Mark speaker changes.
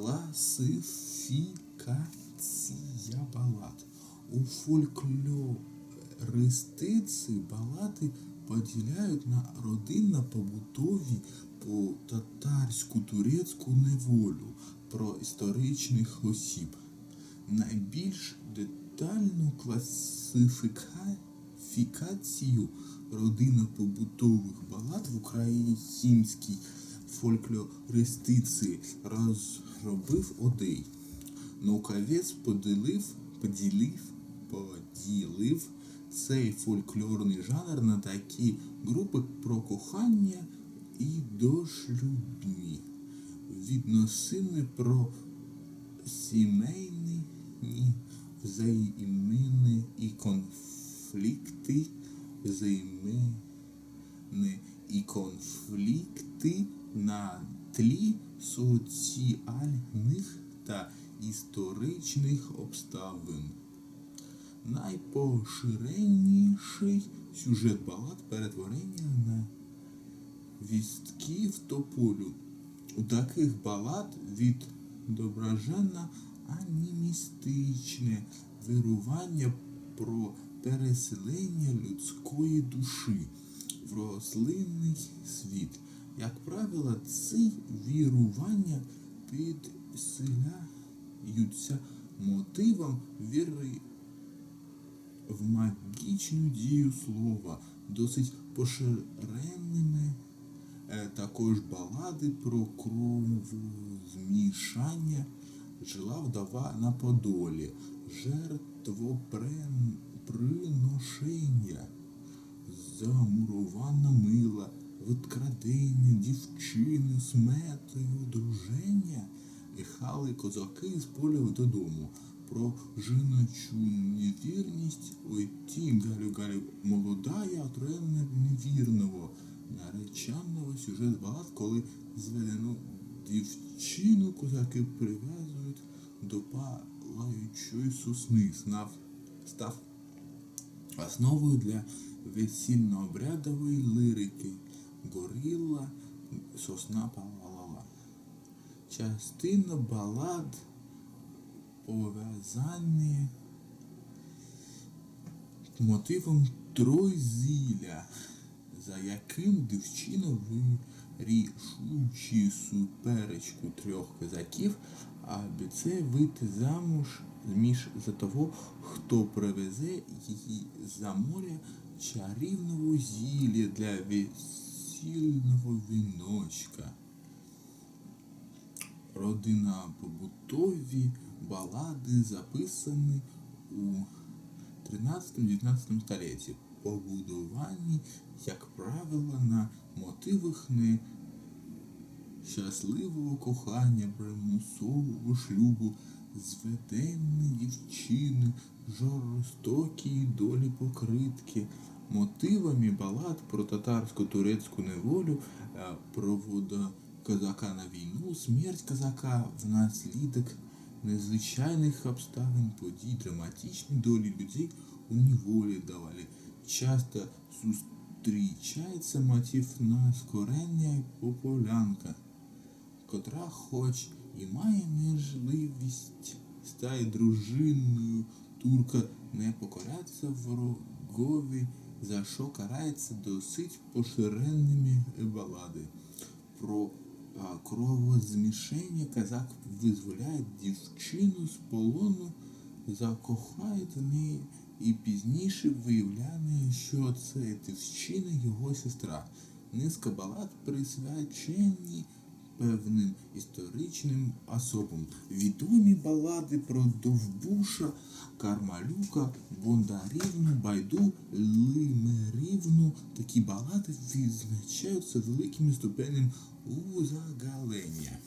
Speaker 1: Класифікація балад. У фольклористиці балади поділяють на родинно-побутові по татарську турецьку неволю про історичних осіб. Найбільш детальну класифікацію родинно-побутових балад в українській фольклористиці розробив Одей. Науковець поділив, поділив, поділив цей фольклорний жанр на такі групи про кохання і дошлюбні, відносини про сімейні взаємини і конфлікти, взаємини і конфлікти на тлі соціальних та історичних обставин. Найпоширеніший сюжет балад перетворення на вістків тополю. У таких балад відображено анімістичне вирування про переселення людської душі в рослинний світ. Як правило, ці вірування підсиляються мотивом віри в магічну дію слова, досить поширеними е, також балади про кровозмішання жила вдова на Подолі, жертвоприношення, замурована мила, відкрадення дівчини з метою одруження, і хали козаки з поля додому. Про жіночу невірність ой ті галю галю молодая отруєнна невірного нареченого сюжет балад, коли зведену дівчину козаки прив'язують до палаючої сосни, став, став основою для весільно-обрядової лирики. Горіла сосна палала. Частина балад пов'язані мотивом Тройзіля, за яким дівчина вирішуючи суперечку трьох козаків, обіцяє вийти замуж між за того, хто привезе її за моря чарівного зілля для весільного віночка. Родина побутові балади записані у 13-19 столітті, побудовані, як правило, на мотивах не щасливого кохання, примусового шлюбу, зведення дівчини, жорстокій долі покритки, мотивами балад про татарсько-турецьку неволю, е, провода козака на війну, смерть козака внаслідок незвичайних обставин, подій, драматичні долі людей у неволі давали. Часто зустрічається мотив на скорення пополянка, котра хоч і має можливість стати дружиною турка, не покоряться ворогові, за що карається досить поширенними балади. Про а, кровозмішання казак визволяє дівчину з полону, закохає до неї і пізніше виявляє, що це дівчина його сестра. Низка балад присвячені певним історичним особам. Відомі балади про Довбуша, Кармалюка, Бондарівну, Байду, Лимерівну. Такі балади відзначаються великим ступенем узагалення.